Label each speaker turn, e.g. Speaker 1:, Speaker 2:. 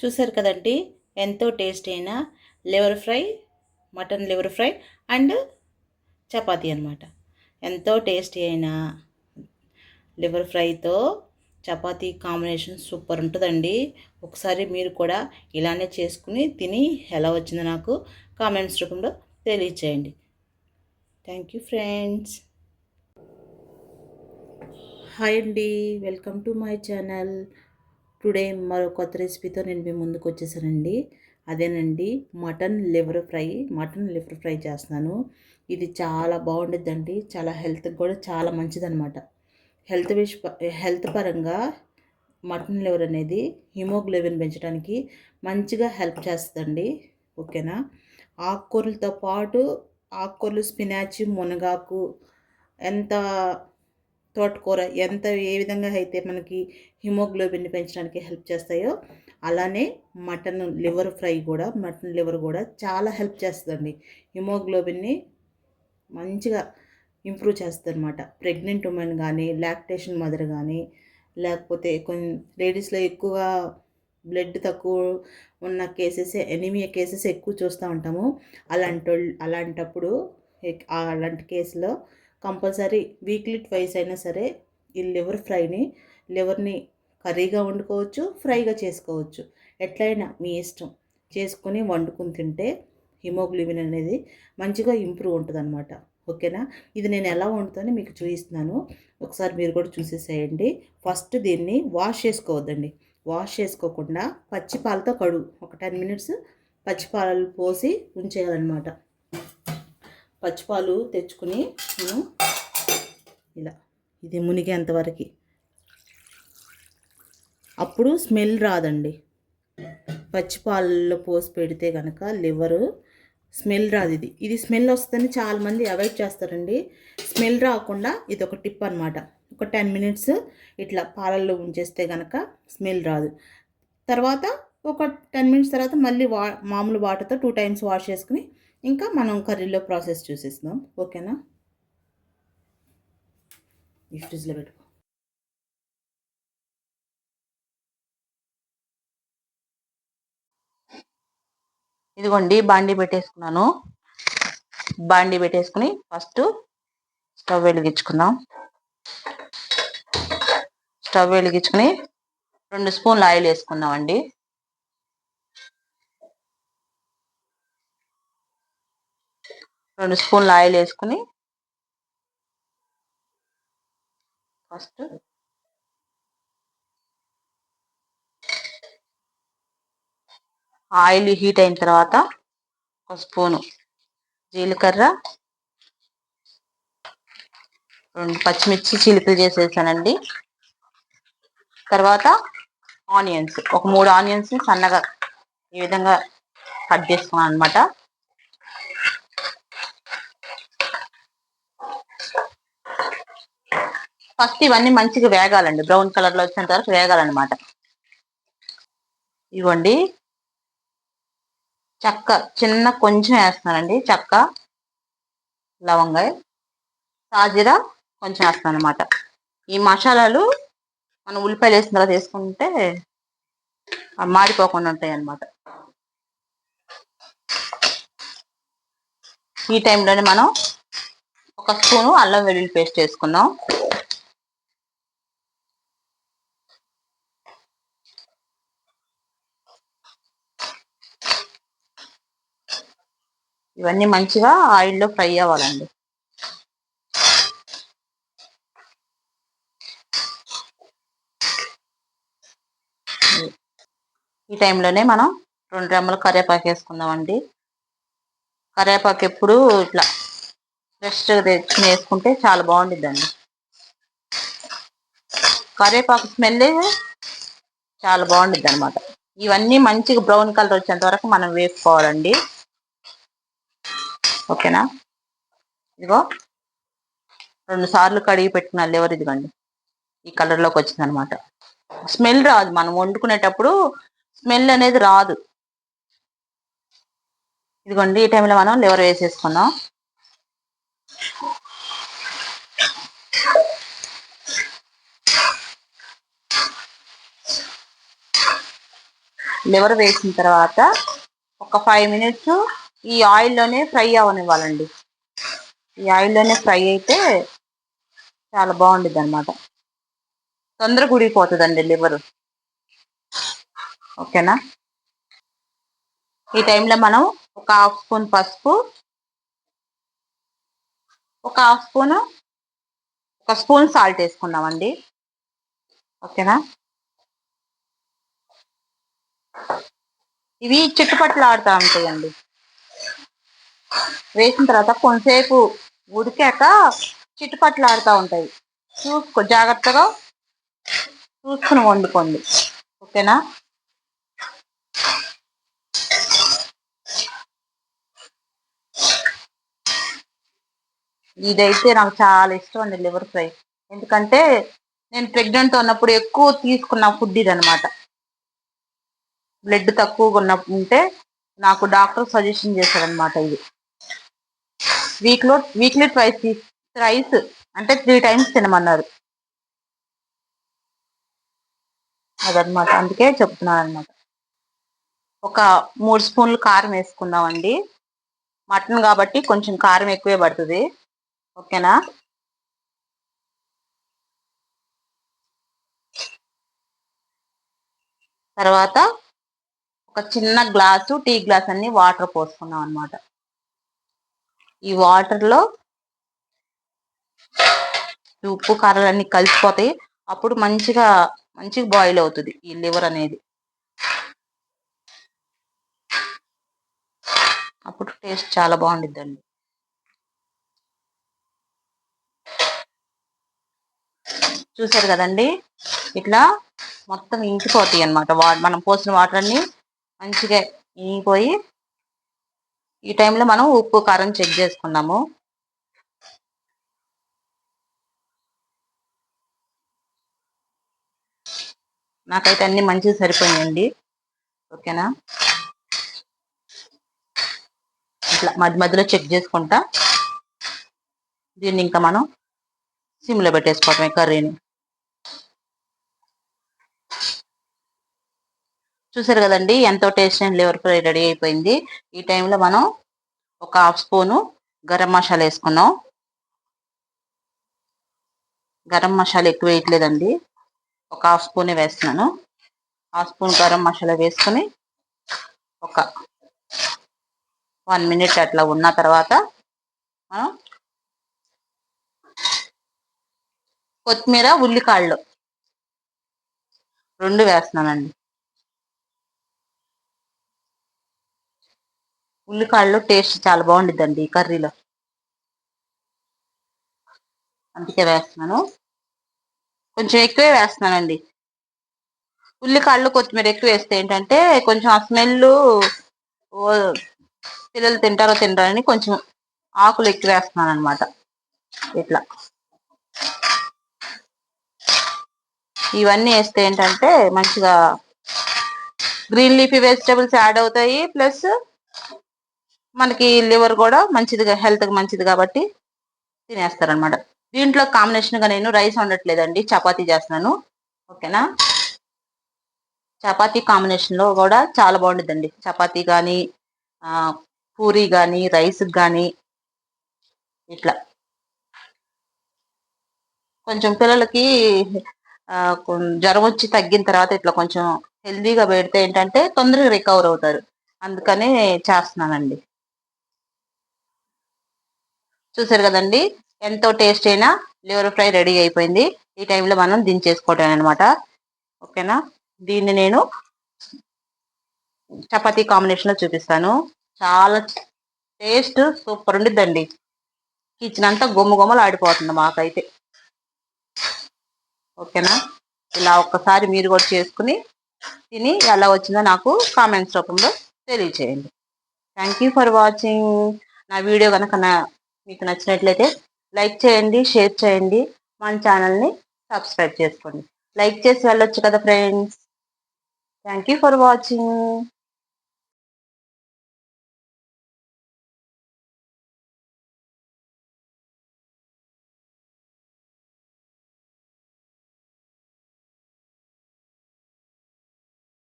Speaker 1: చూసారు కదండి? ఎంతో టేస్ట్ అయిన liver fry mutton liver fry and chapati అనమాట ఎంతో టేస్టీ అయిన లివర్ ఫ్రైతో చపాతీ కాంబినేషన్ సూపర్ ఉంటుందండి. ఒకసారి మీరు కూడా ఇలానే చేసుకుని తిని ఎలా వచ్చిందో నాకు కామెంట్స్ రూపంలో తెలియచేయండి. Thank you friends. హాయ్ అండి. Welcome to my channel. Today మరో కొత్త రెసిపీతో నేను మీ ముందుకు వచ్చేసానండి. అదేనండి mutton liver fry mutton liver fry చేస్తున్నాను. ఇది చాలా బాగుండిద్దండి చాలా హెల్త్కి కూడా చాలా మంచిదనమాట హెల్త్ విష్ హెల్త్ పరంగా మటన్ లివర్ అనేది హిమోగ్లోబిన్ పెంచడానికి మంచిగా హెల్ప్ చేస్తుందండి. ఓకేనా? ఆకుకూరలతో పాటు ఆకుకూరలు స్పినాచ్ మునగాకు ఎంత తోటకూర ఎంత ఏ విధంగా అయితే మనకి హిమోగ్లోబిన్ని పెంచడానికి హెల్ప్ చేస్తాయో అలానే మటన్ లివర్ ఫ్రై కూడా మటన్ లివర్ కూడా చాలా హెల్ప్ చేస్తుందండి. హిమోగ్లోబిన్ని మంచిగా ఇంప్రూవ్ చేస్తుంది అనమాట ప్రెగ్నెంట్ ఉమెన్ కానీ లాక్టేషన్ మదర్ కానీ లేకపోతే కొన్ని లేడీస్లో ఎక్కువగా బ్లడ్ తక్కువ ఉన్న కేసెస్ ఎనిమియా కేసెస్ ఎక్కువ చూస్తూ ఉంటాము. అలాంటి అలాంటప్పుడు అలాంటి కేసులో కంపల్సరీ వీక్లీ ట్వైస్ అయినా సరే ఈ లివర్ ఫ్రైని లివర్ని కర్రీగా వండుకోవచ్చు ఫ్రైగా చేసుకోవచ్చు. ఎట్లయినా మీ ఇష్టం. చేసుకొని వండుకుని తింటే హిమోగ్లోబిన్ అనేది మంచిగా ఇంప్రూవ్ ఉంటుంది అనమాట ఓకేనా? ఇది నేను ఎలా వండుతానో మీకు చూపిస్తున్నాను. ఒకసారి మీరు కూడా చూసేసేయండి. ఫస్ట్ దీన్ని వాష్ చేసుకోవద్దండి. వాష్ చేసుకోకుండా పచ్చి పాలతో కడుగు ఒక టెన్ మినిట్స్ పచ్చి పాలు పోసి ఉంచేయాలన్నమాట. పచ్చిపాలు తెచ్చుకుని మనం ఇలా ఇది మునిగేంతవరకు అప్పుడు స్మెల్ రాదండి. పచ్చిపాలలో పోసి పెడితే కనుక లివరు స్మెల్ రాదు ఇది. ఇది స్మెల్ వస్తుందని చాలామంది అవాయిడ్ చేస్తారండి. స్మెల్ రాకుండా ఇది ఒక టిప్ అనమాట ఒక టెన్ మినిట్స్ ఇట్లా పాలల్లో ఉంచేస్తే కనుక స్మెల్ రాదు. తర్వాత ఒక టెన్ మినిట్స్ తర్వాత మళ్ళీ వా మామూలు వాటర్తో టూ టైమ్స్ వాష్ చేసుకుని ఇంకా మనం కర్రీలో ప్రాసెస్ చూసేస్తున్నాం. ఓకేనా? ఈ ఫ్రిడ్జ్లో పెట్టుకో. ఇదిగోండి బాండీ పెట్టేసుకున్నాను. బాండీ పెట్టేసుకుని ఫస్ట్ స్టవ్ వెలిగించుకుందాం. స్టవ్ వెలిగించుకుని రెండు స్పూన్లు ఆయిల్ వేసుకుందామండి. రెండు స్పూన్లు ఆయిల్ వేసుకుని ఫస్ట్ ఆయిల్ హీట్ అయిన తర్వాత ఒక స్పూను జీలకర్ర రెండు పచ్చిమిర్చి చిలుకలు చేసేసానండి. తర్వాత ఆనియన్స్ ఒక మూడు ఆనియన్స్ సన్నగా ఈ విధంగా కట్ చేసుకున్నాను అనమాట ఫస్ట్ ఇవన్నీ మంచిగా వేగాలండి. బ్రౌన్ కలర్లో వచ్చేంత వరకు వేగాలన్నమాట. ఇవ్వండి. చెక్క చిన్న కొంచెం వేస్తున్నానండి. చెక్క లవంగ సాజీరా కొంచెం వేస్తున్నాను అనమాట ఈ మసాలాలు మనం ఉల్లిపాయలు వేసిన తర్వాత వేసుకుంటే మాడిపోకుండా ఉంటాయి అన్నమాట ఈ టైంలోనే మనం ఒక స్పూను అల్లం వెల్లుల్లి పేస్ట్ వేసుకుందాం. ఇవన్నీ మంచిగా ఆయిల్లో ఫ్రై అవ్వాలండి. ఈ టైంలోనే మనం రెండు రెమ్మలు కరివేపాకు వేసుకుందామండి. కరివేపాకు ఎప్పుడు ఇట్లా ఫ్రెష్గా తెచ్చుకుని వేసుకుంటే చాలా బాగుండిద్దండి. కరివేపాకు స్మెల్ చాలా బాగుండిద్ది అనమాట ఇవన్నీ మంచిగా బ్రౌన్ కలర్ వచ్చేంత వరకు మనం వేసుకోవాలండి. ఓకేనా? ఇదిగో. రెండు సార్లు కడిగి పెట్టిన లివర్ ఇదిగోండి. ఈ కలర్లోకి వచ్చింది అనమాట స్మెల్ రాదు. మనం వండుకునేటప్పుడు స్మెల్ అనేది రాదు. ఇదిగోండి ఈ టైంలో మనం లివర్ వేసేసుకున్నాం లివర్ వేసిన తర్వాత ఒక ఫైవ్ మినిట్స్ ఈ ఆయిల్లోనే ఫ్రై అవనివ్వాలండి. ఈ ఆయిల్లోనే ఫ్రై అయితే చాలా బాగుంటుంది అనమాట తొందరగా ఉడికిపోతుందండి లివర్. ఓకేనా? ఈ టైంలో మనం ఒక హాఫ్ స్పూన్ పసుపు ఒక హాఫ్ స్పూన్ ఒక స్పూన్ సాల్ట్ వేసుకున్నామండి ఓకేనా? ఇవి చుట్టుపట్లు ఆడుతూ ఉంటాయండి. వేసిన తర్వాత కొంతసేపు ఉడికాక చిట్టుపట్లాడుతూ ఉంటాయి. చూసుకో జాగ్రత్తగా చూసుకుని వండుకోండి. ఓకేనా? ఇదైతే నాకు చాలా ఇష్టం అండి లివర్ ఫ్రై. ఎందుకంటే నేను ప్రెగ్నెంట్ ఉన్నప్పుడు ఎక్కువ తీసుకున్న ఫుడ్ ఇది బ్లడ్ తక్కువగా ఉన్నప్పుడు ఉంటే నాకు డాక్టర్ సజెషన్ చేశారనమాట ఇది. వీక్లో వీక్లీ ట్వైస్ రైస్ అంటే త్రీ టైమ్స్ తినమన్నారు. అదనమాట అందుకే చెప్తున్నాను అనమాట ఒక మూడు స్పూన్లు కారం వేసుకుందామండి. మటన్ కాబట్టి కొంచెం కారం ఎక్కువే పడుతుంది. ఓకేనా? తర్వాత ఒక చిన్న గ్లాసు టీ గ్లాస్ అన్ని వాటర్ పోసుకున్నాం అనమాట ఈ వాటర్లో ఉప్పు కారాలు అన్ని కలిసిపోతాయి. అప్పుడు మంచిగా మంచిగా బాయిల్ అవుతుంది ఈ లివర్ అనేది. అప్పుడు టేస్ట్ చాలా బాగుండిద్దండి. చూసారు కదండి? ఇట్లా మొత్తం ఇంకిపోతాయి అనమాట మనం పోసిన వాటర్ అన్ని మంచిగా ఇంగిపోయి ఈ టైంలో మనం ఉప్పు కారం చెక్ చేసుకున్నాము నాకైతే అన్ని మంచిగా సరిపోయాయండి ఓకేనా? ఇట్లా మధ్య మధ్యలో చెక్ చేసుకుంటా. దీన్ని ఇంకా మనం సిమ్లో పెట్టేసుకోవటమే కర్రీని. చూసారు కదండి ఎంతో taste and liver fry ready అయిపోయింది. ఈ టైంలో మనం ఒక హాఫ్ స్పూను గరం మసాలా వేసుకున్నాం. గరం మసాలా ఎక్కువ వేయట్లేదండి. ఒక హాఫ్ స్పూనే వేస్తున్నాను. హాఫ్ స్పూన్ గరం మసాలా వేసుకుని ఒక వన్ మినిట్ అట్లా ఉన్న తర్వాత మనం కొత్తిమీర ఉల్లికాళ్ళు రెండు వేస్తున్నానండి. ఉల్లికాయలు టేస్ట్ చాలా బాగుండిద్దండి ఈ కర్రీలో. అందుకే వేస్తున్నాను. కొంచెం ఎక్కువే వేస్తున్నానండి. ఉల్లికాళ్ళు కొత్తిమీర ఎక్కువ వేస్తే ఏంటంటే కొంచెం ఆ స్మెల్ పిల్లలు తింటారో తింటారని కొంచెం ఆకులు ఎక్కువ వేస్తున్నాను అనమాట ఇట్లా. ఇవన్నీ వేస్తే ఏంటంటే మంచిగా గ్రీన్ లీఫీ వెజిటేబుల్స్ యాడ్ అవుతాయి. ప్లస్ మనకి లివర్ కూడా మంచిదిగా హెల్త్కి మంచిది కాబట్టి తినేస్తారనమాట దీంట్లో కాంబినేషన్గా నేను రైస్ వండట్లేదండి చపాతీ చేస్తున్నాను. ఓకేనా? చపాతీ కాంబినేషన్లో కూడా చాలా బాగుంటుందండి చపాతీ కానీ పూరి కానీ రైస్ కానీ ఇట్లా. కొంచెం పిల్లలకి జ్వరం వచ్చి తగ్గిన తర్వాత ఇట్లా కొంచెం హెల్దీగా పెడితే ఏంటంటే తొందరగా రికవర్ అవుతారు. అందుకనే చేస్తున్నానండి. చూసారు కదండి? ఎంతో టేస్ట్ అయినా లివర్ ఫ్రై రెడీ అయిపోయింది. ఈ టైంలో మనం దించేసుకోవటం అనమాట ఓకేనా? దీన్ని నేను చపాతీ కాంబినేషన్లో చూపిస్తాను. చాలా టేస్ట్ సూపర్ ఉండిద్దండి. కిచెన్ అంతా గుమ్మ గుమ్మలు ఆడిపోతుంది మాకైతే. ఓకేనా? ఇలా ఒక్కసారి మీరు కూడా చేసుకుని తిని ఎలా వచ్చిందో నాకు కామెంట్స్ రూపంలో తెలియచేయండి. థ్యాంక్ యూ ఫర్ వాచింగ్ నా వీడియో కనుక నా మీకు నచ్చినట్లయితే లైక్ చేయండి షేర్ చేయండి. మన ఛానల్ని సబ్స్క్రైబ్ చేసుకోండి. లైక్ చేసి వెళ్ళొచ్చు కదా friends. Thank you for watching